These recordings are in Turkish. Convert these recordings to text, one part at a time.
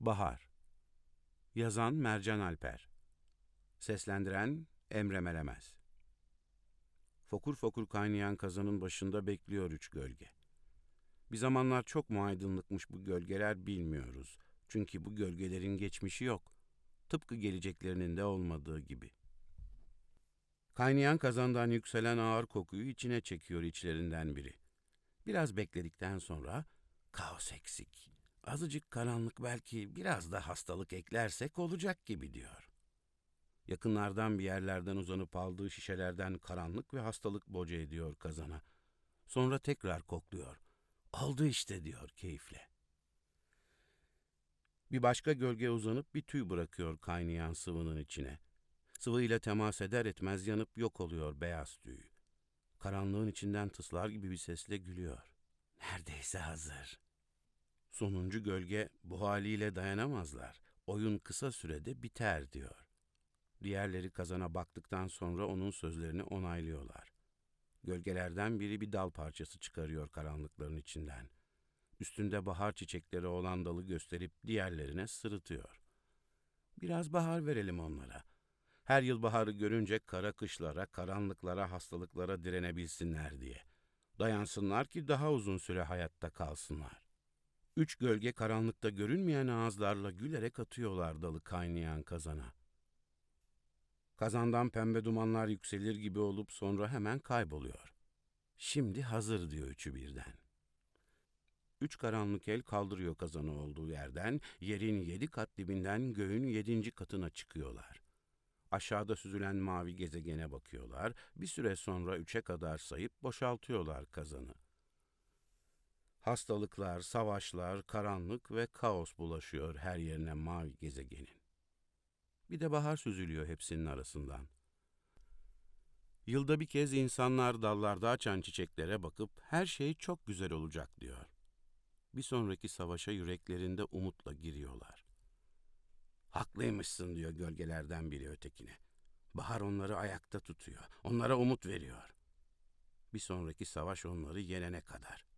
Bahar Yazan Mercan Alper Seslendiren Emre Melemez Fokur fokur kaynayan kazanın başında bekliyor üç gölge. Bir zamanlar çok mu aydınlıkmış bu gölgeler bilmiyoruz. Çünkü bu gölgelerin geçmişi yok. Tıpkı geleceklerinin de olmadığı gibi. Kaynayan kazandan yükselen ağır kokuyu içine çekiyor içlerinden biri. Biraz bekledikten sonra kaos eksik. Azıcık karanlık belki biraz da hastalık eklersek olacak gibi diyor. Yakınlardan bir yerlerden uzanıp aldığı şişelerden karanlık ve hastalık boca ediyor kazana. Sonra tekrar kokluyor. Oldu işte diyor keyifle. Bir başka gölge uzanıp bir tüy bırakıyor kaynayan sıvının içine. Sıvıyla temas eder etmez yanıp yok oluyor beyaz tüy. Karanlığın içinden tıslar gibi bir sesle gülüyor. Neredeyse hazır. Sonuncu gölge bu haliyle dayanamazlar. Oyun kısa sürede biter diyor. Diğerleri kazana baktıktan sonra onun sözlerini onaylıyorlar. Gölgelerden biri bir dal parçası çıkarıyor karanlıkların içinden. Üstünde bahar çiçekleri olan dalı gösterip diğerlerine sırıtıyor. Biraz bahar verelim onlara. Her yıl baharı görünce kara kışlara, karanlıklara, hastalıklara direnebilsinler diye. Dayansınlar ki daha uzun süre hayatta kalsınlar. Üç gölge karanlıkta görünmeyen ağızlarla gülerek atıyorlar dalı kaynayan kazana. Kazandan pembe dumanlar yükselir gibi olup sonra hemen kayboluyor. Şimdi hazır diyor üçü birden. Üç karanlık el kaldırıyor kazanı olduğu yerden, yerin yedi kat dibinden göğün yedinci katına çıkıyorlar. Aşağıda süzülen mavi gezegene bakıyorlar, bir süre sonra üçe kadar sayıp boşaltıyorlar kazanı. Hastalıklar, savaşlar, karanlık ve kaos bulaşıyor her yerine mavi gezegenin. Bir de bahar süzülüyor hepsinin arasından. Yılda bir kez insanlar dallarda açan çiçeklere bakıp her şey çok güzel olacak diyor. Bir sonraki savaşa yüreklerinde umutla giriyorlar. Haklıymışsın diyor gölgelerden biri ötekine. Bahar onları ayakta tutuyor, onlara umut veriyor. Bir sonraki savaş onları yenene kadar.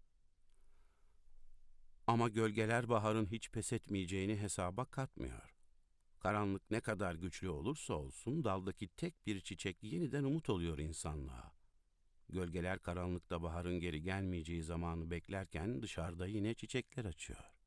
Ama gölgeler baharın hiç pes etmeyeceğini hesaba katmıyor. Karanlık ne kadar güçlü olursa olsun daldaki tek bir çiçek yeniden umut oluyor insanlığa. Gölgeler karanlıkta baharın geri gelmeyeceği zamanı beklerken dışarıda yine çiçekler açıyor.